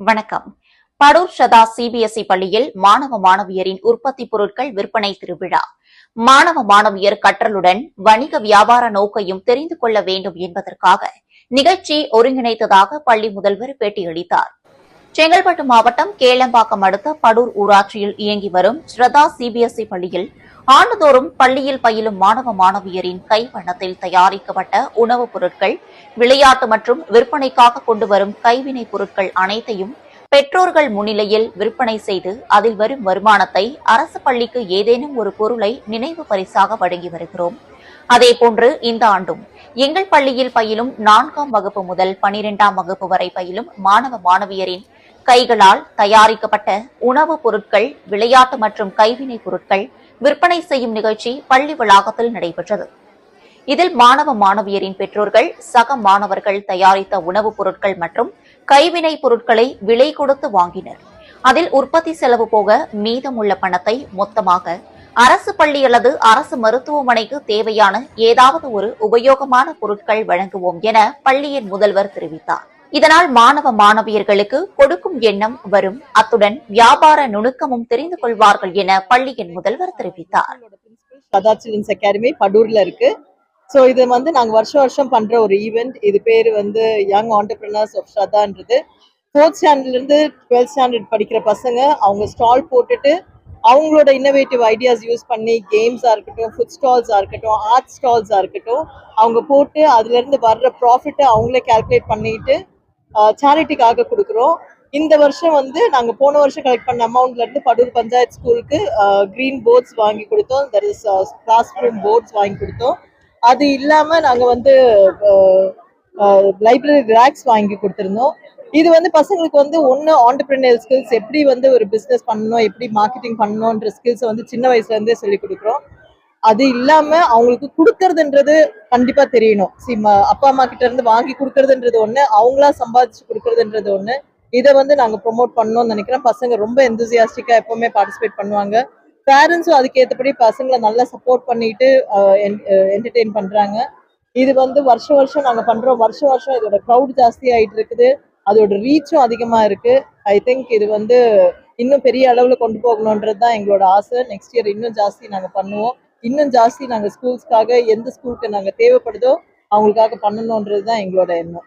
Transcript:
வணக்கம். படூர் சதா சிபிஎஸ்இ பள்ளியில் மாணவ மாணவியரின் உற்பத்தி பொருட்கள் விற்பனை திருவிழா. மாணவ மாணவியர் கற்றலுடன் வணிக வியாபார நோக்கையும் தெரிந்து கொள்ள வேண்டும் என்பதற்காக நிகழ்ச்சி ஒருங்கிணைத்ததாக பள்ளி முதல்வர் பேட்டியளித்தார். செங்கல்பட்டு மாவட்டம் கேளம்பாக்கம் அடுத்த படூர் ஊராட்சியில் இயங்கி வரும் ஸ்ரதா சிபிஎஸ்இ பள்ளியில் ஆண்டுதோறும் பள்ளியில் பயிலும் மாணவ மாணவியரின் கைவண்ணத்தில் தயாரிக்கப்பட்ட உணவுப் பொருட்கள் விளையாட்டு மற்றும் விற்பனைக்காக கொண்டு வரும் கைவினைப் பொருட்கள் அனைத்தையும் பெற்றோர்கள் முன்னிலையில் விற்பனை செய்து அதில் வரும் வருமானத்தை அரசு பள்ளிக்கு ஏதேனும் ஒரு பொருளை நினைவு பரிசாக வழங்கி வருகிறோம். அதேபோன்று இந்த ஆண்டும் எங்கள் பள்ளியில் பயிலும் நான்காம் வகுப்பு முதல் பனிரெண்டாம் வகுப்பு வரை பயிலும் மாணவ மாணவியரின் கைகளால் தயாரிக்கப்பட்ட உணவுப் பொருட்கள் விளையாட்டு மற்றும் கைவினைப் பொருட்கள் விற்பனை செய்யும் நிகழ்ச்சி பள்ளி வளாகத்தில் நடைபெற்றது. இதில் மாணவ மாணவியரின் பெற்றோர்கள் சக மாணவர்கள் தயாரித்த உணவுப் பொருட்கள் மற்றும் கைவினைப் பொருட்களை விலை கொடுத்து வாங்கினர். அதில் உற்பத்தி செலவு போக மீதமுள்ள பணத்தை மொத்தமாக அரசு பள்ளி அல்லது அரசு மருத்துவமனைக்கு தேவையான ஏதாவது ஒரு உபயோகமான பொருட்கள் வழங்குவோம் என பள்ளியின் முதல்வர் தெரிவித்தார். இதனால் மாணவ மாணவியர்களுக்கு கொடுக்கும் எண்ணம் வரும். அத்துடன் வியாபார நுணுக்கமும் தெரிந்து கொள்வார்கள் என பள்ளியின் முதல்வர் தெரிவித்தார். சதா சில்ட்ரன்ஸ் அகாடமி படூர்ல இருக்கு. ஸோ இது வந்து நாங்கள் வருஷம் வருஷம் பண்ற ஒரு ஈவெண்ட் இது பேர் வந்து யங் ஆண்டர்பிரினர்ஸ் ஆஃப் ஸ்ரதான்றது ஃபோர்த் ஸ்டாண்டர்ட்லேருந்து டுவெல்த் ஸ்டாண்டர்ட் படிக்கிற பசங்க அவங்க ஸ்டால் போட்டுட்டு அவங்களோட இன்னோவேட்டிவ் ஐடியாஸ் யூஸ் பண்ணி கேம்ஸாக இருக்கட்டும் ஃபுட் ஸ்டால்ஸாக இருக்கட்டும் ஆர்ட் ஸ்டால்ஸாக இருக்கட்டும் அவங்க போட்டு அதுலேருந்து வர்ற ப்ராஃபிட்டை அவங்களே கால்குலேட் பண்ணிட்டு சேரிட்டிக்காக கொடுக்குறோம். இந்த வருஷம் வந்து நாங்கள் போன வருஷம் கலெக்ட் பண்ண அமௌண்ட்ல இருந்து படூர் பஞ்சாயத்து ஸ்கூலுக்கு க்ரீன் போர்ட்ஸ் வாங்கி கொடுத்தோம். There is classroom boards வாங்கி கொடுத்தோம். அது இல்லாம நாங்கள் வந்து லைப்ரரி ரேக்ஸ் வாங்கி கொடுத்துருந்தோம். இது வந்து பசங்களுக்கு வந்து ஒன்று ஆண்டர்பிரினியல் ஸ்கில்ஸ் எப்படி வந்து ஒரு பிஸ்னஸ் பண்ணணும் எப்படி மார்க்கெட்டிங் பண்ணணுன்ற ஸ்கில்ஸை வந்து சின்ன வயசுல இருந்தே சொல்லி கொடுக்குறோம். அது இல்லாம அவங்களுக்கு கொடுக்கறதுன்றது கண்டிப்பா தெரியணும். சி அப்பா அம்மா கிட்ட இருந்து வாங்கி கொடுக்கறதுன்றது ஒண்ணு அவங்களா சம்பாதிச்சு கொடுக்கறதுன்றது ஒண்ணு. இதை வந்து நாங்க ப்ரொமோட் பண்ணணும்னு நினைக்கிறேன். பசங்க ரொம்ப எந்தூசியாஸ்டிக்கா எப்பவுமே பார்ட்டிசிபேட் பண்ணுவாங்க. பேரண்ட்ஸும் அதுக்கேற்றபடி பசங்களை நல்லா சப்போர்ட் பண்ணிட்டு என்டர்டெயின் பண்றாங்க. இது வந்து வருஷம் வருஷம் நாங்க பண்றோம். வருஷம் வருஷம் இதோட க்ரௌட் ஜாஸ்தி ஆயிட்டு இருக்குது. அதோட ரீச்சும் அதிகமா இருக்கு. ஐ திங்க் இது வந்து இன்னும் பெரிய அளவுல கொண்டு போகணுன்றது தான் எங்களோட ஆசை. நெக்ஸ்ட் இயர் இன்னும் ஜாஸ்தி நாங்க பண்ணுவோம். இன்னும் ஜாஸ்தி நாங்க ஸ்கூல்ஸ்க்காக எந்த ஸ்கூலுக்கு நாங்க தேவைப்படுதோ அவங்களுக்காக பண்ணணுன்றது தான் எங்களோட எண்ணம்.